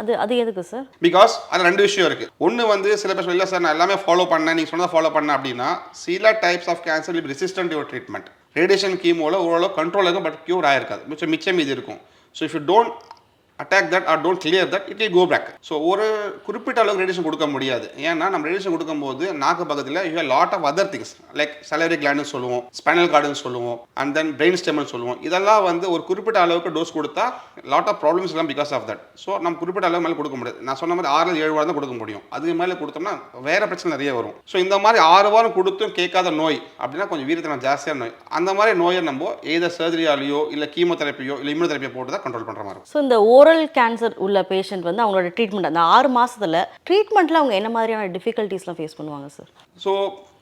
அது அது எதுக்கு சார் பிகாஸ் அது ரெண்டு விஷயம் இருக்கு. ஒன்று வந்து சில பேர் இல்லை சார் நான் எல்லாமே ஃபாலோ பண்ணேன். நீங்கள் சொன்னதை ஃபாலோ பண்ணேன். அப்படின்னா சில types of cancer if resistant your treatment radiation கீமோவில் ஓரளவு கண்ட்ரோல் இருக்கும் பட் க்யூர் ஆயிருக்காது. மிச்சம் மிச்சம் இது இருக்கும். So if you don't attack that or don't clear that it'll go back so ஒரு குறிப்பிட்ட அளவுக்கு ரேடியேஷன் கொடுக்க முடியாது. ஏன்னா நம்ம ரேடியேஷன் கொடுக்கும்போது நாக்கு பக்கத்தில் you lot of other things like salivary gland சொல்லுவோம் ஸ்பைனல் கார்டுன்னு சொல்லுவோம் அண்ட் தென் பிரெயின் ஸ்டெம்னு சொல்லுவோம். இதெல்லாம் வந்து ஒரு குறிப்பிட்ட அளவுக்கு டோஸ் கொடுத்தா லாட் ஆஃப் ப்ராப்ளம்ஸ் எல்லாம் பிகாஸ் ஆஃப் தட் ஸோ நம்ம குறிப்பிட்ட அளவு மேலே கொடுக்க முடியாது. நான் சொன்ன மாதிரி ஆறு ஏழு வாரம் தான் கொடுக்க முடியும். அதுக்கு மேலே கொடுத்தோம்னா வேற பிரச்சனை நிறைய வரும். ஸோ இந்த மாதிரி ஆறு வாரம் கொடுத்தும் கேட்காத நோய் அப்படின்னா கொஞ்சம் வீரத்தனம் ஜாஸ்தியான நோய். அந்த மாதிரி நோயை நம்ம ஏதோ சர்ஜரியாலேயோ இல்லை கீமோதெரப்பியோ இல்லை இம்யூனோதெரப்பியோ போட்டு தான் கண்ட்ரோல் பண்ணுற மாதிரி ஸோ இந்த ஓரல் கேன்சர் உள்ள பேஷண்ட் வந்து அவங்களோட ட்ரீட்மெண்ட் அந்த ஆறு மாதத்தில் ட்ரீட்மெண்ட்டில் அவங்க என்ன மாதிரியான டிஃபிகல்ட்டிஸ்லாம் ஃபேஸ் பண்ணுவாங்க சார் ஸோ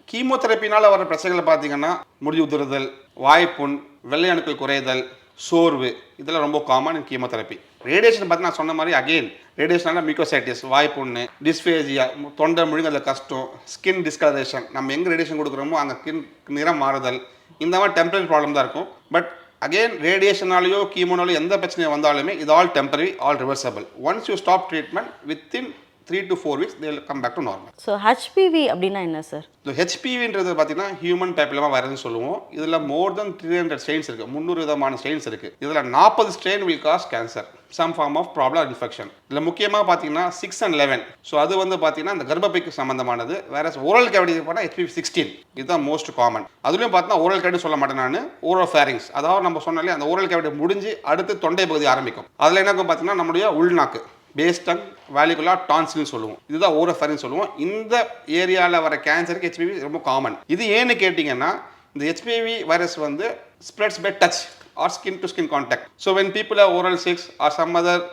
கீமோதெரப்பினால் வர பிரச்சனைகளை பார்த்தீங்கன்னா முடி உதிர்தல் வாய்ப்புண் வெள்ளை அணுக்கள் குறைதல் சோர்வு இதெல்லாம் ரொம்ப காமன் கீமோதெரப்பி ரேடியேஷன் பார்த்து நான் சொன்ன மாதிரி அகெயின் ரேடியேஷனால மியூக்கோசைட்டிஸ் வாய்ப்புண்ணு டிஸ்பேஜியா தொண்டை முழுங்கல கஷ்டம் ஸ்கின் டிஸ்கலரேஷன் நம்ம எங்கே ரேடியேஷன் கொடுக்குறோமோ அங்கே ஸ்கின் நிறம் மாறுதல். இந்த மாதிரி டெம்பரரி ப்ராப்ளம் தான் இருக்கும். பட் அகெயின் ரேடியேஷனாலேயோ கீமோனாலேயோ எந்த பிரச்சனையும் வந்தாலுமே இது all temporary all reversible once you stop treatment within three to four weeks they come back to normal so HPV அப்படின்னா என்ன சார் இந்த ஹெச்பிவின்றது பார்த்தீங்கன்னா ஹியூமன் பேப்பிலமா வைரஸ்னு சொல்லுவோம். இதில் more then three hundred strains இருக்குது முந்நூறு விதமான ஸ்ட்ரெயின்ஸ் இருக்குது இதில் நாற்பது strain will cause cancer some form of problem infection இதில் முக்கியமாக பார்த்தீங்கன்னா சிக்ஸ் அண்ட் லெவன் ஸோ அது வந்து பார்த்தீங்கன்னா இந்த கர்ப்பப்பைக்கு சம்மந்தமானது வேற ஓரல் கேவிட்டி பார்த்தா ஹெச்பி சிக்ஸ்டீன் இதுதான் மோஸ்ட் காமன் அதுலேயும் பார்த்தீங்கன்னா ஓரல் கேவிட்டி சொல்ல மாட்டேன் நான். ஓரல் ஃபேரிங்ஸ் அதாவது நம்ம சொன்னாலே அந்த ஓரல் கேவிட்டி முடிஞ்சு அடுத்து தொண்டை பகுதி ஆரம்பிக்கும். அதில் என்ன பார்த்தீங்கன்னா நம்முடைய உள்நாக்கு. பேஸ்டங் வேலிகுலா டான்சில்னு சொல்லுவோம். இதுதான் ஓரஃபரின்னு சொல்லுவோம். இந்த ஏரியாவில் வர கேன்சருக்கு ஹெச்பிவி ரொம்ப காமன் இது ஏன்னு கேட்டிங்கன்னா இந்த ஹெச்பிவி வைரஸ் வந்து spreads by touch or skin to skin contact so when people are oral sex or some other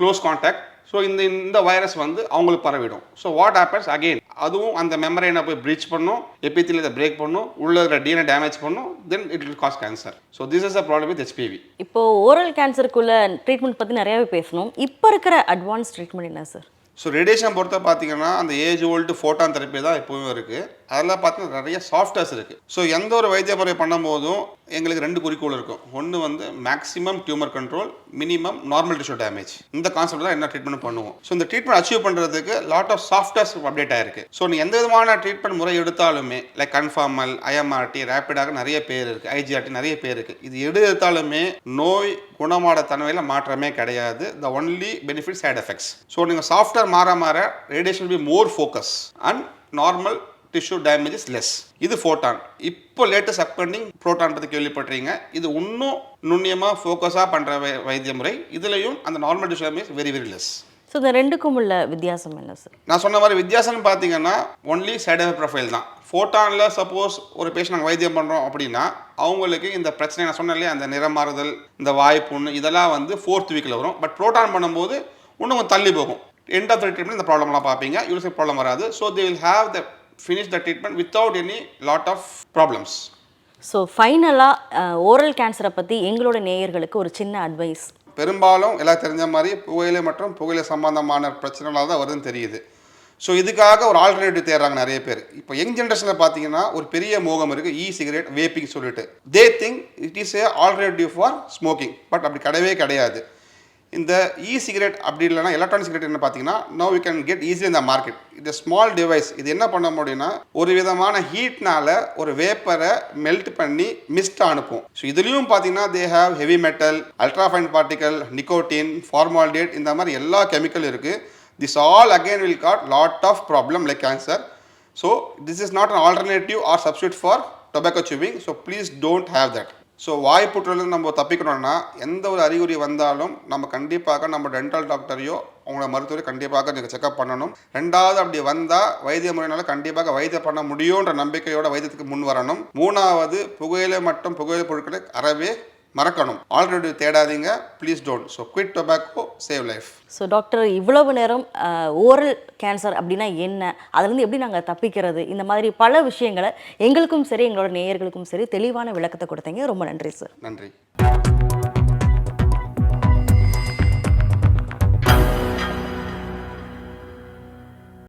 close contact so இந்த இந்த வைரஸ் வந்து அவங்களுக்கு பரவிடும். ஸோ வாட் ஆப்பன்ஸ் அகெயின் அதுவும் அந்த மெமரைனை போய் ப்ரீச் பண்ணும் எப்பித்தில் இதை பிரேக் பண்ணும் உள்ள இருக்கிற டிஎன்ஏ டேமேஜ் பண்ணும் then it will cause cancer so this is a problem with HPV இப்போ ஓரல் கேன்சருக்குள்ள ட்ரீட்மெண்ட் பற்றி நிறையாவே பேசணும். இப்போ இருக்கிற அட்வான்ஸ் ட்ரீட்மெண்ட் என்ன சார் ஸோ ரேடியேஷன் பொறுத்த பார்த்தீங்கன்னா அந்த ஏஜ் ஓல்டு ஃபோட்டான் தெரப்பி தான் எப்பவும் இருக்குது அதெல்லாம் பார்த்தீங்கன்னா நிறைய சாஃப்ட்வேர்ஸ் இருக்குது ஸோ எந்த ஒரு வைத்திய முறை பண்ணும்போதும் எங்களுக்கு ரெண்டு குறிக்கோள் இருக்கும். ஒன்று வந்து maximum tumour control minimum normal tissue damage இந்த கான்செப்ட் தான் என்ன ட்ரீட்மெண்ட் பண்ணுவோம். ஸோ இந்த ட்ரீட்மெண்ட் அச்சீவ் பண்ணுறதுக்கு லாட் ஆஃப் சாஃப்ட்வேர்ஸ் அப்டேட் ஆயிருக்கு. ஸோ நீ எந்த விதமான ட்ரீட்மெண்ட் முறை எடுத்தாலுமே லைக் கன்ஃபார்மல் ஐஎம்ஆர்டி ரேப்பிடாக நிறைய பேர் இருக்குது ஐஜிஆர்டி நிறைய பேர் இருக்குது இது எடு எடுத்தாலுமே நோய் குணமாட தன்மையில் மாற்றமே கிடையாது. The only benefit side effects so நீங்கள் சாஃப்ட்வேர் மாற மாற radiation be more focus and normal tissue damage is less இது ஃபோட்டான் இப்போ லேட்டஸ்ட் அப்கண்டிங் ப்ரோட்டான் பற்றி கேள்விப்பட்டிருங்க இது இன்னும் நுண்ணியமாக ஃபோக்கஸாக பண்ணுற வைத்திய முறை. இதுலேயும் அந்த normal tissue damage very very less so இந்த ரெண்டுக்கும் உள்ள வித்தியாசம் என்ன சார் நான் சொன்ன மாதிரி வித்தியாசம்னு பார்த்தீங்கன்னா ஒன்லி சைட் எஃபெக்ட் ப்ரொஃபைல் தான். ஃபோட்டானில் சப்போஸ் ஒரு பேஷண்ட் நாங்கள் வைத்தியம் பண்ணுறோம் அப்படின்னா அவங்களுக்கு இந்த பிரச்சனை நான் சொன்னேன் அந்த நிறம் மாறுதல் இந்த வாய்ப்புண்ணு இதெல்லாம் வந்து ஃபோர்த் வீக்கில் வரும். பட் ப்ரோட்டான் பண்ணும்போது இன்னும் தள்ளி போகும். எண்ட் ஆஃப் த ட்ரீட்மெண்ட் இந்த ப்ராப்ளம்லாம் பார்ப்பீங்க. யூனிசெக் ப்ராப்ளம் வராது. So they will have the finish the treatment without any lot of problems so ஃபைனலாக ஓரல் கேன்சரை பற்றி எங்களோட நேயர்களுக்கு ஒரு சின்ன அட்வைஸ் பெரும்பாலும் எல்லாம் தெரிஞ்ச மாதிரி புகையிலை மற்றும் புகையிலை சம்பந்தமான பிரச்சனைகளாக தான் வருதுன்னு தெரியுது. ஸோ இதுக்காக ஒரு ஆல்டர்னேட்டிவ் தேடுறாங்க நிறைய பேர். இப்போ யங் ஜென்ரேஷனில் பார்த்தீங்கன்னா ஒரு பெரிய மோகம் இருக்குது இ சிகரெட் வேப்பிங் சொல்லிட்டு. They think it is a alternative for smoking but அப்படி கிடையவே கிடையாது. இந்த இ சிகரெட் அப்படி இல்லைனா எலக்ட்ரானிக் சிகரெட் என்ன பார்த்தீங்கன்னா no you can get easy இந்த மார்க்கெட் இது ஸ்மால் டிவைஸ் இது என்ன பண்ண முடியும்னா ஒரு விதமான ஹீட்னால ஒரு வேப்பரை மெல்ட் பண்ணி மிஸ்ட் அனுப்பும். ஸோ இதுலேயும் பார்த்தீங்கன்னா they have heavy metal ultrafine particle nicotine formaldehyde இந்த மாதிரி எல்லா கெமிக்கல் இருக்குது this all again will got lot of problem like cancer so this is not an alternative or substitute for tobacco chewing so please don't have that so வாய்ப்புற்றுலேருந்து நம்ம தப்பிக்கணும்னா எந்த ஒரு அறிகுறி வந்தாலும் நம்ம கண்டிப்பாக நம்ம டென்டல் டாக்டரையோ அவங்கள மருத்துவரை கண்டிப்பாக நீங்கள் செக்அப் பண்ணணும். ரெண்டாவது அப்படி வந்தால் வைத்திய முறையினால் கண்டிப்பாக வைத்தியம் பண்ண முடியுன்ற நம்பிக்கையோட வைத்தியத்துக்கு முன் வரணும். மூணாவது புகையிலை மற்றும் புகையிலை பொருட்களை அறவே மறக்கணும். Already தேடாதீங்க. Please don't so quit tobacco save life so doctor இவ்வளவு நேரம் ஓரல் கேன்சர் அப்படின்னா என்ன? அதுலேருந்து எப்படி நாங்கள் தப்பிக்கிறது? இந்த மாதிரி பல விஷயங்களை எங்களுக்கும் சரி எங்களோட நேயர்களுக்கும் சரி தெளிவான விளக்கத்தை கொடுத்தீங்க. ரொம்ப நன்றி சார் நன்றி.